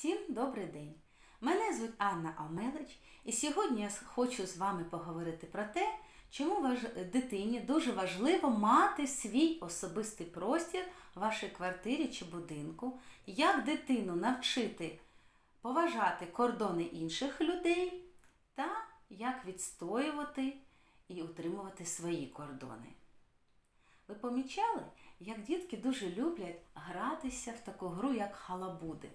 Всім добрий день! Мене звуть Анна Омелич, і сьогодні я хочу з вами поговорити про те, чому дитині дуже важливо мати свій особистий простір в вашій квартирі чи будинку, як дитину навчити поважати кордони інших людей та як відстоювати і утримувати свої кордони. Ви помічали, як дітки дуже люблять гратися в таку гру, як халабуди.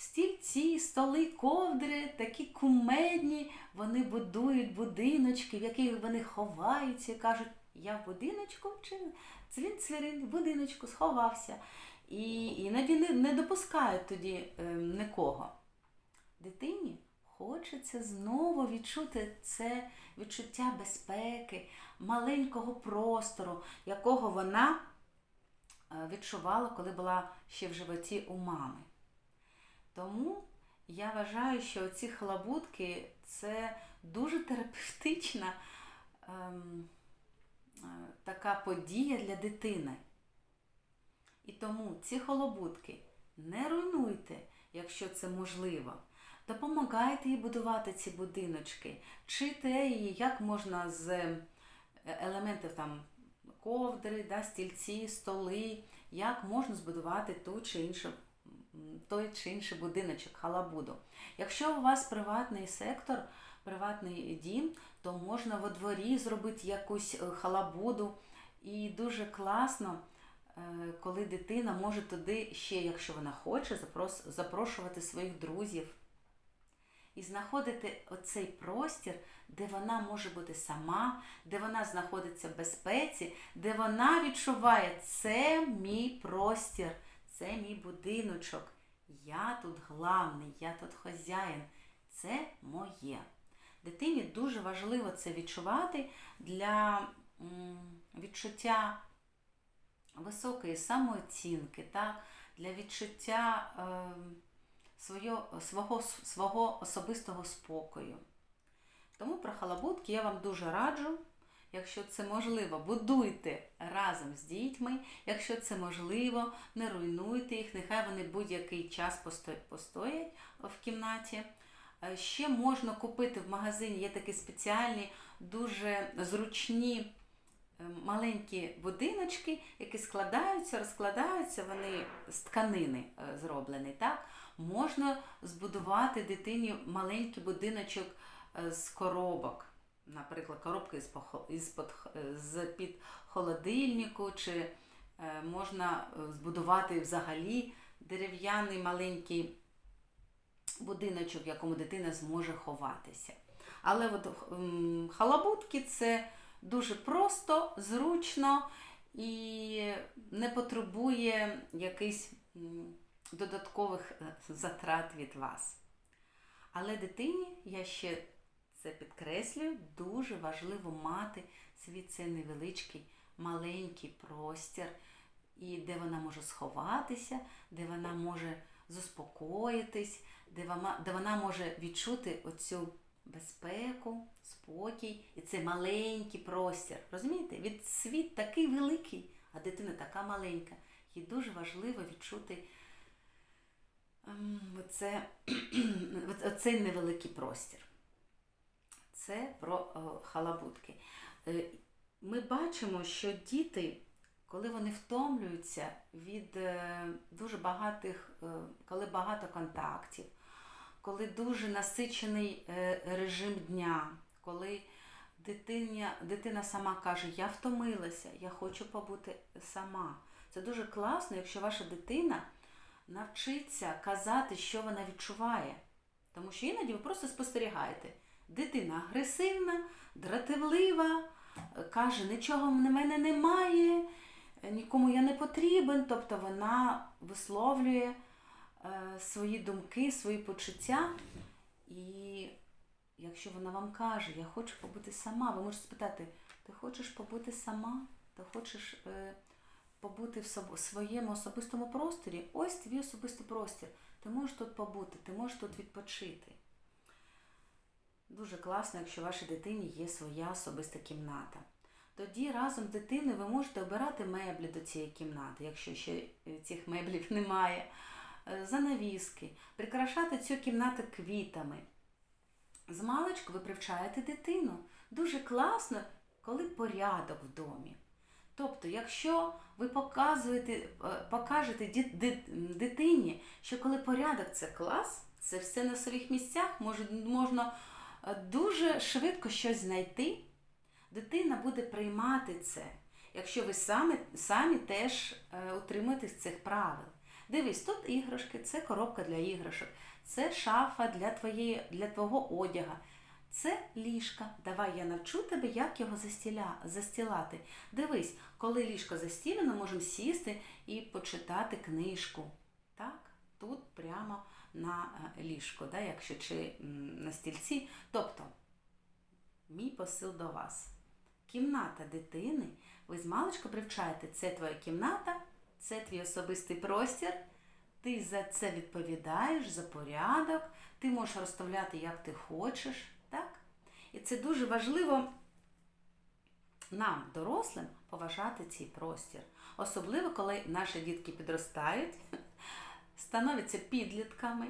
Стільці, столи, ковдри, такі кумедні, вони будують будиночки, в яких вони ховаються кажуть, я в будиночку чи цвін цвірин, в будиночку сховався. І іноді не, не допускають тоді е, нікого. Дитині хочеться знову відчути це відчуття безпеки, маленького простору, якого вона е, відчувала, коли була ще в животі у мами. Тому я вважаю, що ці халабутки це дуже терапевтична ем, е, така подія для дитини. І тому ці халабутки не руйнуйте, якщо це можливо. Допомагайте їй будувати ці будиночки, вчите її, як можна з е, елементів там ковдри, да, стільці, столи, як можна збудувати ту чи іншу той чи інший будиночок, халабуду. Якщо у вас приватний сектор, приватний дім, то можна во дворі зробити якусь е, халабуду. І дуже класно, е, коли дитина може туди ще, якщо вона хоче, запрошувати своїх друзів. І знаходити оцей простір, де вона може бути сама, де вона знаходиться в безпеці, де вона відчуває, це мій простір, це мій будиночок. Я тут главний, я тут хазяїн. Це моє. Дитині дуже важливо це відчувати для відчуття високої самооцінки, так? для відчуття е, свого, свого, свого особистого спокою. Тому про халабутки я вам дуже раджу. Якщо це можливо, будуйте разом з дітьми. Якщо це можливо, не руйнуйте їх, нехай вони будь-який час постоять в кімнаті. Ще можна купити в магазині, є такі спеціальні, дуже зручні маленькі будиночки, які складаються, розкладаються, вони з тканини зроблені. Так? Можна збудувати дитині маленький будиночок з коробок наприклад, коробка з-під холодильнику, чи е, можна е, збудувати взагалі дерев'яний маленький будиночок, в якому дитина зможе ховатися. Але от халабутки це дуже просто, зручно і не потребує якихось додаткових е, затрат від вас. Але дитині я ще це підкреслюю, дуже важливо мати свій цей невеличкий маленький простір, і де вона може сховатися, де вона може заспокоїтись, де вона, де вона може відчути оцю безпеку, спокій і це маленький простір. Розумієте? Від світ такий великий, а дитина така маленька. Їй дуже важливо відчути ем, оце, оцей невеликий простір це про е, халабутки. Е, ми бачимо, що діти, коли вони втомлюються від е, дуже багатих, коли багато контактів, коли дуже насичений режим дня, коли дитиня, дитина сама каже, я втомилася, я хочу побути сама. Це дуже класно, якщо ваша дитина навчиться казати, що вона відчуває. Тому що іноді ви просто спостерігаєте. Дитина агресивна, дратівлива, каже, нічого в мене немає, нікому я не потрібен. Тобто вона висловлює е, свої думки, свої почуття. І якщо вона вам каже, я хочу побути сама, ви можете спитати, ти хочеш побути сама? Ти хочеш е, побути в своєму особистому просторі? Ось твій особистий простір. Ти можеш тут побути, ти можеш тут відпочити. Дуже класно, якщо вашій дитині є своя особиста кімната. Тоді разом з дитиною ви можете обирати меблі до цієї кімнати, якщо ще цих меблів немає. е, занавіски, прикрашати цю кімнату квітами. З маличку ви привчаєте дитину. Дуже класно, коли порядок в домі. Тобто, якщо ви показуєте, е, покажете дитині, що коли порядок це клас, це все на своїх місцях, можна е, дуже швидко щось знайти, дитина буде приймати це, якщо ви самі, самі теж е, утримуєтесь цих правил. Дивись, тут іграшки, це коробка для іграшок, це шафа для, твоєї, для твого одяга. Це ліжка. Давай я навчу тебе, як його застіля, застілати. Дивись, коли ліжко застілено, можемо сісти і почитати книжку. Так, тут прямо на е, ліжку, да, якщо чи на стільці. Тобто, мій посил до вас. Кімната дитини, ви з маличку привчаєте, це твоя кімната, це твій особистий простір. Ти за це відповідаєш, за порядок, ти можеш розставляти, як ти хочеш. Так? І це дуже важливо нам, дорослим, поважати цей простір. Особливо, коли наші дітки підростають, становляться підлітками,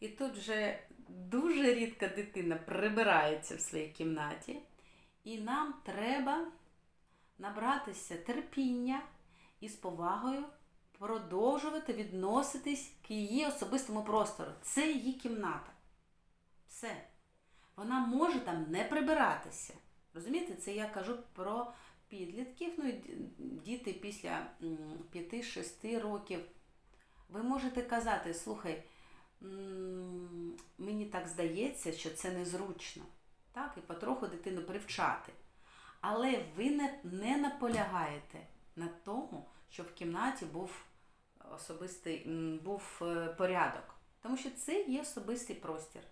і тут вже дуже рідко дитина прибирається в своїй кімнаті. І нам треба набратися терпіння і з повагою продовжувати відноситись к її особистому простору. Це її кімната. Все. Вона може там не прибиратися. Розумієте, це я кажу про підлітків, ну і діти після 5-6 років. Ви можете казати, слухай, мені так здається, що це незручно. Так, і потроху дитину привчати. Але ви не, не наполягаєте на тому, щоб в кімнаті був особистий був е, порядок. Тому що це є особистий простір.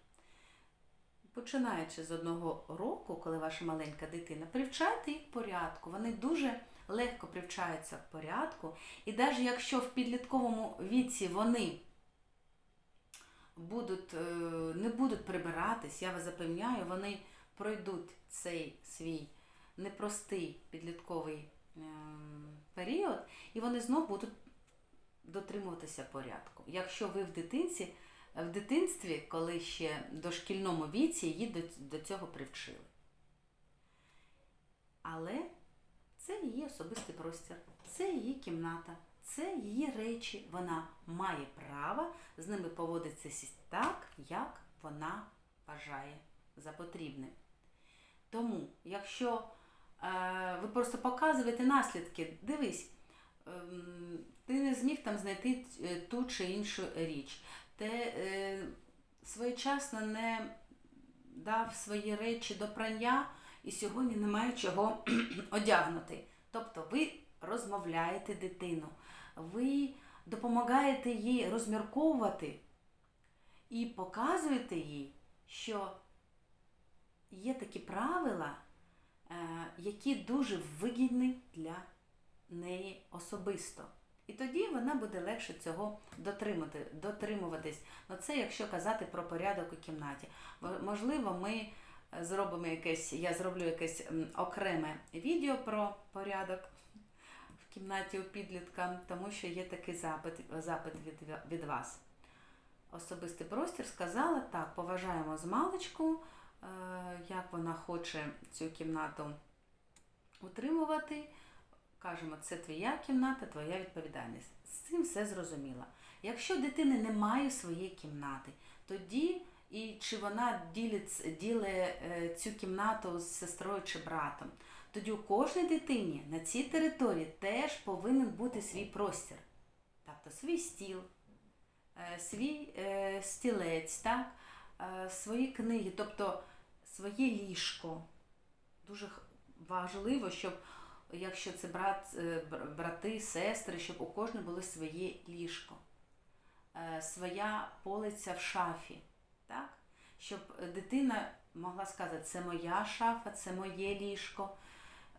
Починаючи з одного року, коли ваша маленька дитина, привчайте їх порядку. Вони дуже легко привчаються в порядку. І навіть якщо в підлітковому віці вони будуть, е, не будуть прибиратись, я вас запевняю, вони пройдуть цей свій непростий підлітковий ем, період, і вони знов будуть дотримуватися порядку. Якщо ви в дитинці, в дитинстві, коли ще дошкільному віці, її до цього привчили. Але це її особистий простір, це її кімната, це її речі. Вона має право з ними поводитися так, як вона бажає за потрібне. Тому, якщо е, ви просто показуєте наслідки, дивись, ем, ти не зміг там знайти е, ту чи іншу річ, ти е, своєчасно не дав свої речі до прання і сьогодні немає чого одягнути. Тобто ви розмовляєте дитину, ви допомагаєте їй розмірковувати і показуєте їй, що є такі правила, е, які дуже вигідні для неї особисто. І тоді вона буде легше цього дотримати, дотримуватись. Ну це якщо казати про порядок у кімнаті. Можливо, ми зробимо якесь, я зроблю якесь окреме відео про порядок в кімнаті у підлітка, тому що є такий запит, запит від, від вас. Особистий простір сказала так, поважаємо з маличку, е, як вона хоче цю кімнату утримувати. Кажемо, це твоя кімната, твоя відповідальність. З цим все зрозуміло. Якщо дитини немає своєї кімнати, тоді і чи вона ділить, ділить е, цю кімнату з сестрою чи братом, тоді у кожній дитині на цій території теж повинен бути свій простір. Тобто свій стіл, е, свій е, стілець, так? свої книги, тобто своє ліжко. Дуже важливо, щоб якщо це брат, брати, сестри, щоб у кожного було своє ліжко, своя полиця в шафі, так? щоб дитина могла сказати, це моя шафа, це моє ліжко.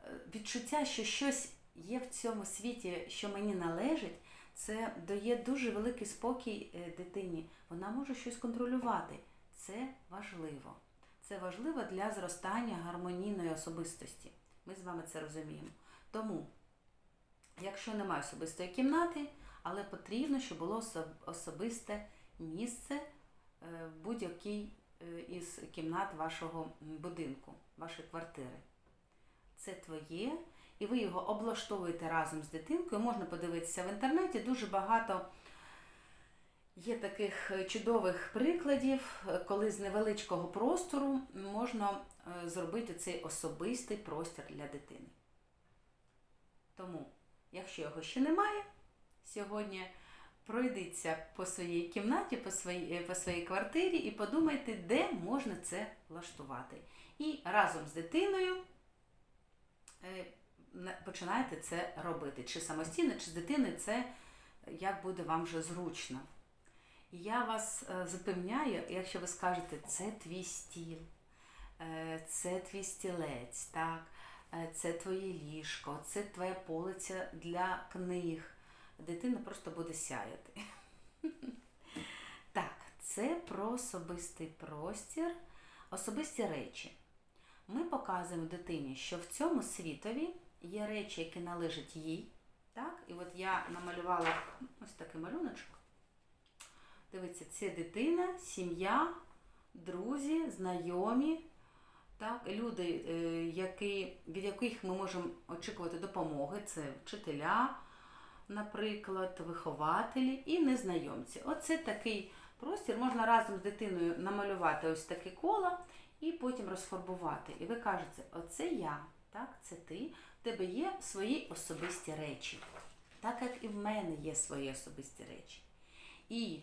Е, Відчуття, що щось є в цьому світі, що мені належить, це дає дуже великий спокій е, дитині. Вона може щось контролювати. Це важливо. Це важливо для зростання гармонійної особистості. Ми з вами це розуміємо. Тому, якщо немає особистої кімнати, але потрібно, щоб було особисте місце е, в будь-якій е, із кімнат вашого будинку, вашої квартири. Це твоє, і ви його облаштовуєте разом з дитинкою. Можна подивитися в інтернеті дуже багато. Є таких е, чудових прикладів, е, коли з невеличкого простору можна е, зробити цей особистий простір для дитини. Тому, якщо його ще немає, сьогодні пройдіться по своїй кімнаті, по своїй, е, по своїй квартирі і подумайте, де можна це влаштувати. І разом з дитиною е, починаєте це робити. Чи самостійно, чи з дитиною, це е, як буде вам вже зручно. Я вас запевняю, якщо ви скажете, це твій стіл, це твій стілець, так, це твоє ліжко, це твоя полиця для книг. Дитина просто буде сяяти. Так, це про особистий простір, особисті речі. Ми показуємо дитині, що в цьому світові є речі, які належать їй. Так? І от я намалювала ось такий малюночок. Дивіться, це дитина, сім'я, друзі, знайомі, так, люди, е, які, від яких ми можемо очікувати допомоги. Це вчителя, наприклад, вихователі і незнайомці. Оце такий простір. Можна разом з дитиною намалювати ось таке коло і потім розфарбувати. І ви кажете, оце я, так, це ти, в тебе є свої особисті речі. Так як і в мене є свої особисті речі. І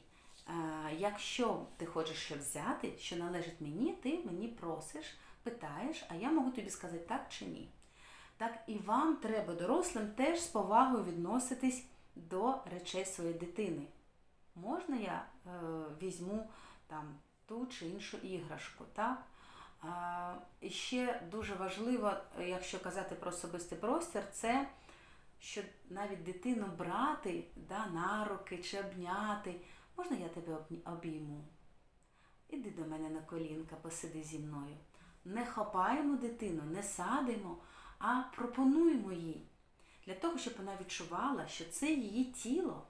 е, якщо ти хочеш що взяти, що належить мені, ти мені просиш, питаєш, а я можу тобі сказати так чи ні. Так і вам треба, дорослим, теж з повагою відноситись до речей своєї дитини. Можна я е, візьму там ту чи іншу іграшку, так? І ще дуже важливо, е, якщо казати про особистий простір, це що навіть дитину брати да, на руки чи обняти. Можна я тебе обійму? Іди до мене на колінка, посиди зі мною. Не хапаємо дитину, не садимо, а пропонуємо їй. Для того, щоб вона відчувала, що це її тіло,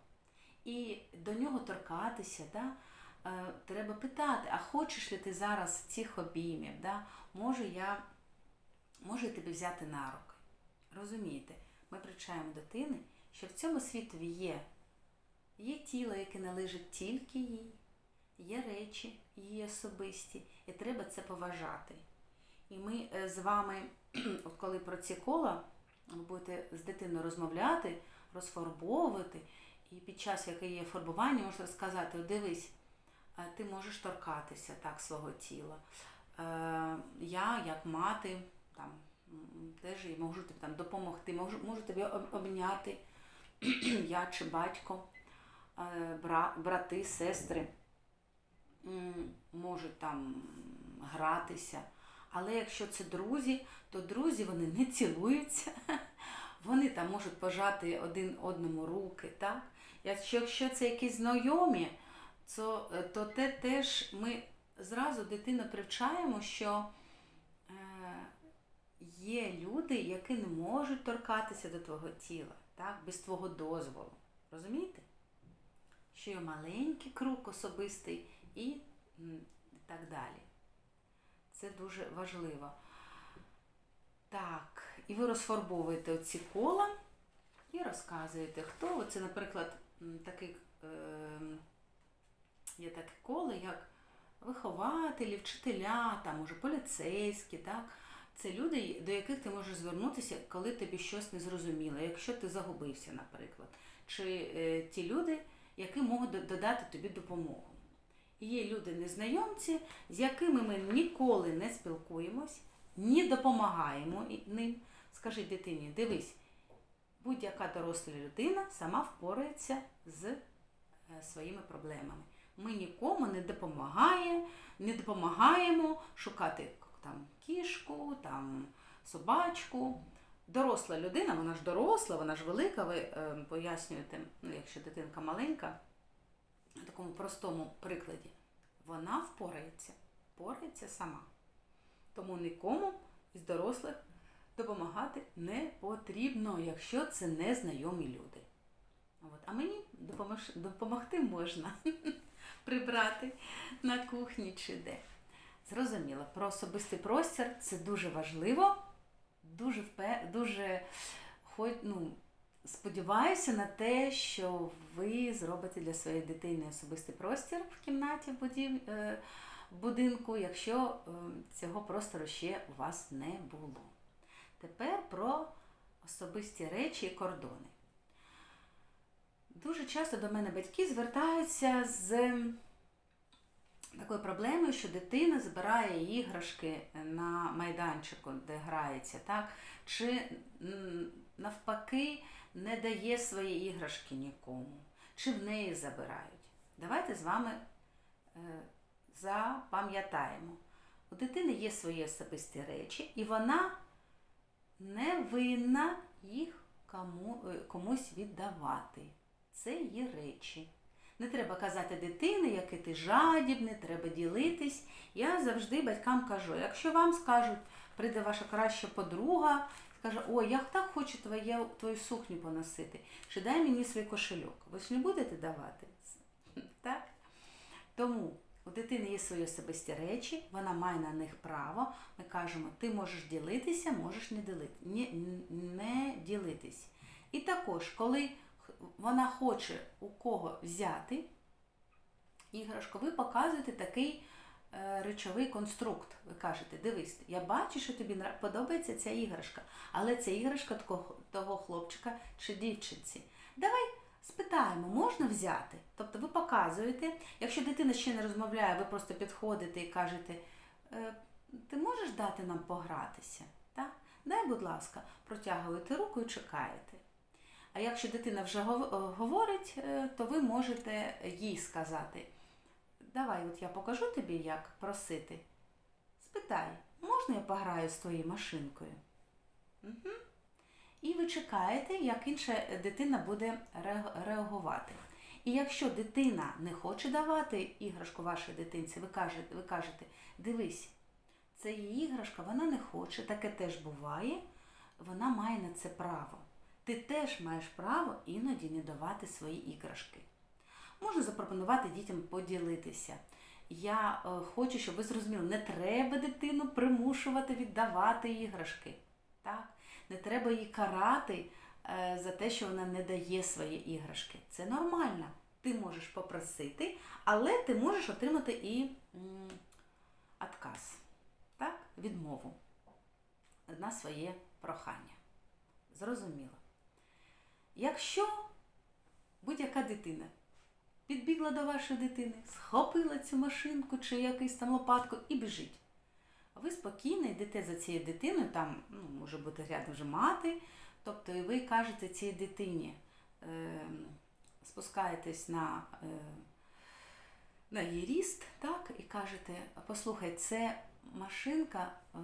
і до нього торкатися, да? е, треба питати, а хочеш ли ти зараз цих обіймів? Да? Може, я можу тебе взяти на руки. Розумієте, ми привчаємо дитини, що в цьому світові є, є тіло, яке належить тільки їй, є речі її особисті, і треба це поважати. І ми е, з вами, от коли про ці кола, ви будете з дитиною розмовляти, розфарбовувати, і під час, яке є фарбування, можна сказати, дивись, е, ти можеш торкатися так свого тіла. Е, Я, як мати, там, теж можу тобі там допомогти, можу, можу тебе обняти, я чи батько, е, бра, брати, сестри можуть там гратися. Але якщо це друзі, то друзі вони не цілуються, вони там можуть пожати один одному руки. Так? Якщо, це якісь знайомі, то, то те теж ми зразу дитину привчаємо, що е, є люди, які не можуть торкатися до твого тіла, так? без твого дозволу. Розумієте? Що є маленький круг особистий і так далі. Це дуже важливо. Так, і ви розфарбовуєте оці кола і розказуєте, хто. Це, наприклад, такий, е, є таке коло, як вихователі, вчителя, там, може, поліцейські, так? Це люди, до яких ти можеш звернутися, коли тобі щось не зрозуміло, якщо ти загубився, наприклад. Чи е, ті люди, які можуть додати тобі допомогу. Є люди незнайомці, з якими ми ніколи не спілкуємось, ні допомагаємо ним. Скажи дитині, дивись, будь-яка доросла людина сама впорається з е, своїми проблемами. Ми нікому не допомагає, не допомагаємо шукати там кішку, там собачку. Доросла людина, вона ж доросла, вона ж велика, ви е, пояснюєте, ну, якщо дитинка маленька, такому простому прикладі, вона впорається, впорається сама. Тому нікому із дорослих допомагати не потрібно, якщо це незнайомі люди. От. А мені допомож... допомогти можна прибрати на кухні чи де. Зрозуміло, про особистий простір це дуже важливо. Дуже впе... дуже хо- ну, сподіваюся на те, що ви зробите для своєї дитини особистий простір в кімнаті будів... е, будинку, якщо е, цього простору ще у вас не було. Тепер про особисті речі і кордони. Дуже часто до мене батьки звертаються з такою проблемою, що дитина збирає іграшки на майданчику, де грається, так? чи навпаки не дає свої іграшки нікому, чи в неї забирають. Давайте з вами е, запам'ятаємо. У дитини є свої особисті речі, і вона не винна їх кому, е, комусь віддавати. Це її речі. Не треба казати дитині, який ти жадібний, треба ділитись. Я завжди батькам кажу, якщо вам скажуть, прийде ваша краща подруга, скаже, ой, я так хочу твоє, твою сукню поносити, чи дай мені свій кошельок. Ви ж не будете давати? Так? Тому у дитини є свої особисті речі, вона має на них право. Ми кажемо, ти можеш ділитися, можеш не, ділити, не, не ділитись. І також, коли вона хоче у кого взяти іграшку, ви показуєте такий речовий конструкт. Ви кажете, дивись, я бачу, що тобі подобається ця іграшка, але це іграшка того хлопчика чи дівчинці. Давай спитаємо, можна взяти? Тобто ви показуєте, якщо дитина ще не розмовляє, ви просто підходите і кажете, «Е, ти можеш дати нам погратися? Так? Дай, будь ласка, протягуєте руку і чекаєте. А якщо дитина вже е, говорить, е, то ви можете їй сказати: Давай, от я покажу тобі, як просити. Спитай, можна я пограю з твоєю машинкою? Угу. І ви чекаєте, як інша дитина буде реагувати. І якщо дитина не хоче давати іграшку вашій дитинці, ви кажете, ви кажете, дивись, це її іграшка, вона не хоче, таке теж буває, вона має на це право. Ти теж маєш право іноді не давати свої іграшки. Можна запропонувати дітям поділитися. Я е, хочу, щоб ви зрозуміли, не треба дитину примушувати віддавати іграшки. Так? Не треба її карати е, за те, що вона не дає свої іграшки. Це нормально. Ти можеш попросити, але ти можеш отримати і отказ, так? відмову на своє прохання. Зрозуміло. Якщо будь-яка дитина підбігла до вашої дитини, схопила цю машинку чи якусь там лопатку і біжить. А Ви спокійно йдете за цією дитиною, там ну, може бути рядом вже мати, тобто і ви кажете цій дитині, е, спускаєтесь на, е, на її ріст, так, і кажете, послухай, це машинка е,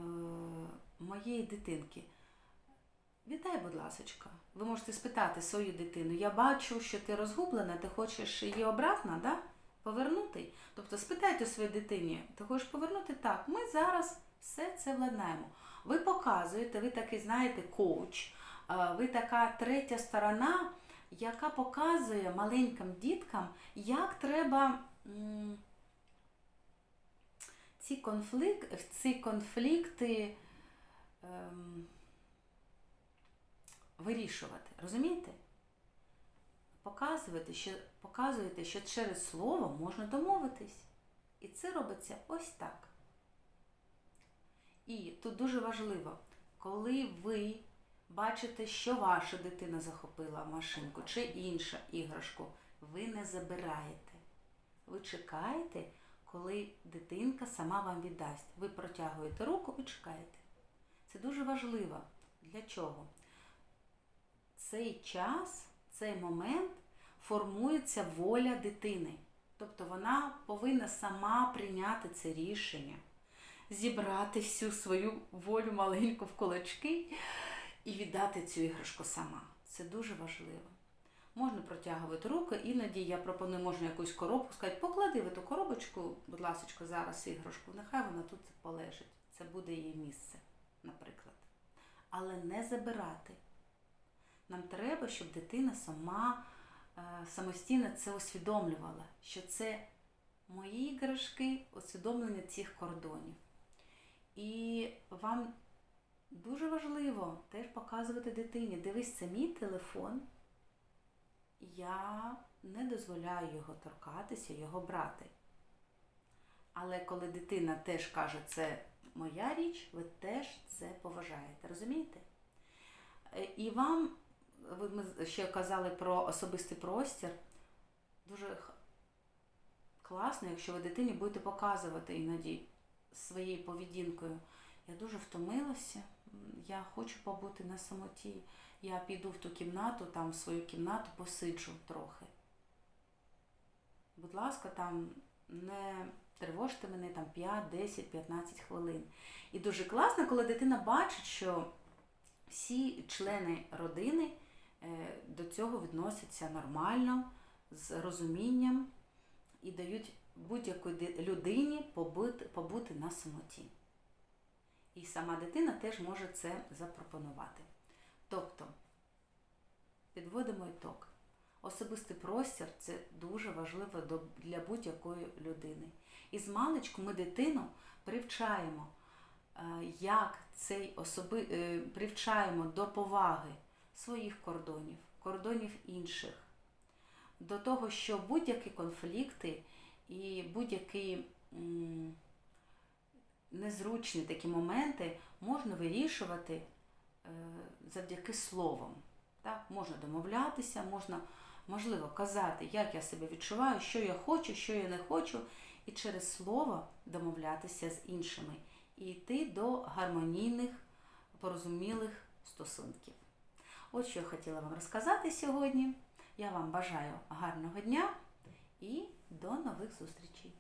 моєї дитинки. Вітай, будь ласочка. Ви можете спитати свою дитину. Я бачу, що ти розгублена, ти хочеш її обратно, да? повернути. Тобто спитайте своїй дитині, ти хочеш повернути? Так, ми зараз все це владнаємо. Ви показуєте, ви такий, знаєте, коуч, ви така третя сторона, яка показує маленьким діткам, як треба ці, конфлік, ці конфлікти. Вирішувати. Розумієте? Показувати, що, показуєте, що через слово можна домовитись. І це робиться ось так. І тут дуже важливо, коли ви бачите, що ваша дитина захопила машинку чи іншу іграшку, ви не забираєте. Ви чекаєте, коли дитинка сама вам віддасть. Ви протягуєте руку і чекаєте. Це дуже важливо. Для чого? Цей час, цей момент формується воля дитини. Тобто вона повинна сама прийняти це рішення, зібрати всю свою волю маленьку в кулачки і віддати цю іграшку сама. Це дуже важливо. Можна протягувати руки, іноді я пропоную, можна якусь коробку сказати, поклади в ту коробочку, будь ласка, зараз іграшку, нехай вона тут полежить. Це буде її місце, наприклад. Але не забирати. Нам треба, щоб дитина сама е, самостійно це усвідомлювала, що це мої іграшки усвідомлення цих кордонів. І вам дуже важливо теж показувати дитині. Дивись, це мій телефон. Я не дозволяю його торкатися, його брати. Але коли дитина теж каже, це моя річ, ви теж це поважаєте. Розумієте? Е, І вам, ви ми ще казали про особистий простір. Дуже класно, якщо ви дитині будете показувати іноді своєю поведінкою. Я дуже втомилася, я хочу побути на самоті. Я піду в ту кімнату, там в свою кімнату посиджу трохи. Будь ласка, там не тривожте мене там 5, 10, 15 хвилин. І дуже класно, коли дитина бачить, що всі члени родини до цього відносяться нормально, з розумінням і дають будь-якій людині побути, побути на самоті. І сама дитина теж може це запропонувати. Тобто, підводимо ітог. Особистий простір це дуже важливо для будь-якої людини. І з маличку ми дитину привчаємо, е, як цей особи... е, привчаємо до поваги своїх кордонів, кордонів інших, до того, що будь-які конфлікти і будь-які незручні такі моменти можна вирішувати е, завдяки словом. Так? Можна домовлятися, можна, можливо, казати, як я себе відчуваю, що я хочу, що я не хочу, і через слово домовлятися з іншими і йти до гармонійних, порозумілих стосунків. От що я хотіла вам розказати сьогодні. Я вам бажаю гарного дня і до нових зустрічей!